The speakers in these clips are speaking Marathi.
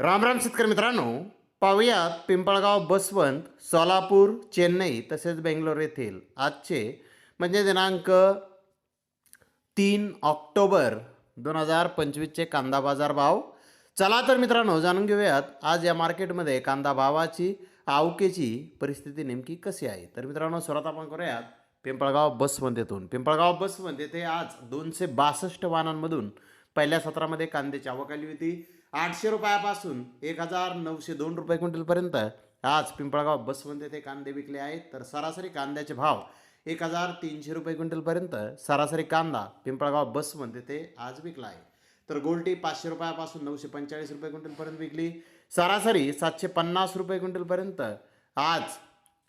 राम राम शेतकरी मित्रांनो पाहुयात पिंपळगाव बसवंत सोलापूर चेन्नई तसेच बेंगलोर येथील आजचे म्हणजे दिनांक तीन ऑक्टोबर दोन हजार पंचवीसचे कांदा बाजार भाव. चला तर मित्रांनो जाणून घेऊयात आज या मार्केटमध्ये कांदा भावाची आवकेची परिस्थिती नेमकी कशी आहे? तर मित्रांनो सुरुवात आपण करूयात पिंपळगाव बसवंत येथून. पिंपळगाव बसवंत येथे आज दोनशे बासष्ट वाहनांमधून पहिल्या सत्रामध्ये कांद्याची आवक आली होती. आठशे रुपयापासून एक हजार नऊशे दोन रुपये क्विंटलपर्यंत. आज पिंपळगाव बसवंत येथे कांदे विकले आहेत. तर सरासरी कांद्याचे भाव एक हजार तीनशे रुपये क्विंटलपर्यंत. सरासरी कांदा पिंपळगाव बसवंत येथे आज विकला आहे. तर गोल्टी पाचशे रुपयापासून नऊशे पंचेचाळीस रुपये क्विंटलपर्यंत विकली. सरासरी सातशे पन्नास रुपये क्विंटलपर्यंत आज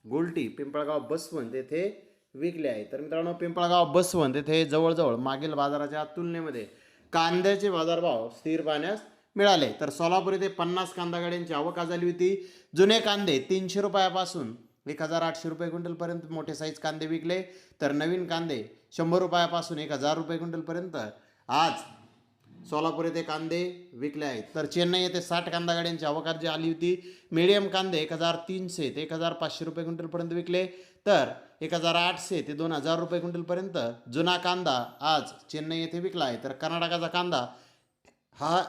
गोल्टी पिंपळगाव बसवंत येथे विकले आहे. तर मित्रांनो पिंपळगाव बसवंत येथे जवळजवळ मागील बाजाराच्या तुलनेमध्ये कांद्याचे बाजारभाव स्थिर पाहण्यास मिळाले. तर सोलापूर येथे पन्नास कांदा गाड्यांची आवक झाली होती. जुने कांदे तीनशे रुपयापासून एक हजार आठशे रुपये क्विंटलपर्यंत मोठे साईज कांदे विकले. तर नवीन कांदे शंभर रुपयापासून एक हजार रुपये क्विंटलपर्यंत आज सोलापूर येथे कांदे विकले आहेत. तर चेन्नई येथे साठ कांदा गाड्यांची अवकार जी आली होती मीडियम कांदे एक हजार तीनशे ते एक हजार पाचशे रुपये क्विंटलपर्यंत विकले. तर एक हजार आठशे ते दोन हजार रुपये क्विंटलपर्यंत जुना कांदा आज चेन्नई येथे विकला आहे. तर कर्नाटकाचा कांदा हा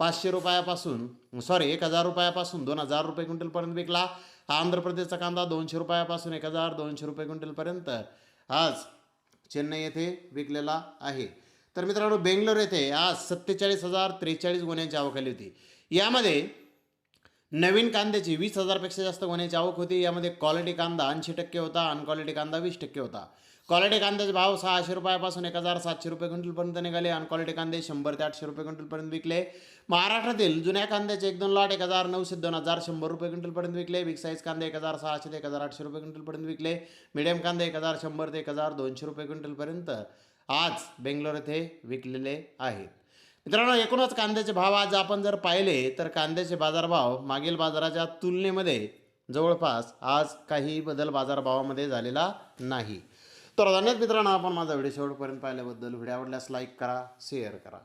पाचशे रुपयापासून सॉरी एक हजार रुपयापासून दोन हजार रुपये क्विंटलपर्यंत विकला. आंध्र प्रदेशचा कांदा दोनशे रुपयापासून एक हजार दोनशे रुपये क्विंटलपर्यंत आज चेन्नई येथे विकलेला आहे. तर मित्रांनो बेंगलोर येथे आज सत्तेचाळीस हजार त्रेचाळीस गुन्ह्यांची आवक आली होती. यामध्ये नवीन कांद्याची वीस हजारपेक्षा जास्त गुन्ह्याची आवक होती. यामध्ये क्वालिटी कांदा ऐंशी टक्के होता अनक्वालिटी कांदा वीस टक्के होता. क्वालिटी कांद्याचे भाव सहाशे रुपयापासून एक हजार सातशे रुपये क्विंटलपर्यंत निघाले अनक्वालिटी कांदे शंभर ते आठशे रुपये क्विंटलपर्यंत विकले. महाराष्ट्रातील जुन्या कांद्याचे एक दोन लॉट एक हजार नऊशे दोन हजार शंभर रुपये क्विंटलपर्यंत विकले. बिग साईज कांदे एक हजार सहाशे ते एक हजार आठशे रुपये क्विंटलपर्यंत विकले. मिडियम कांदे एक हजार शंभर ते एक हजार दोनशे रुपये क्विंटलपर्यंत आज बेंगलोर येथे विकलेले आहेत. मित्रांनो एकूणच कांद्याचे भाव आज आपण जर पाहिले तर कांद्याचे बाजारभाव मागील बाजाराच्या तुलनेमध्ये जवळपास आज काही बदल बाजारभावामध्ये झालेला नाही. तर धन्यवाद मित्रांनो आपण माझा व्हिडिओ शेवटपर्यंत पाहिल्याबद्दल. व्हिडिओ आवडल्यास लाईक करा शेअर करा.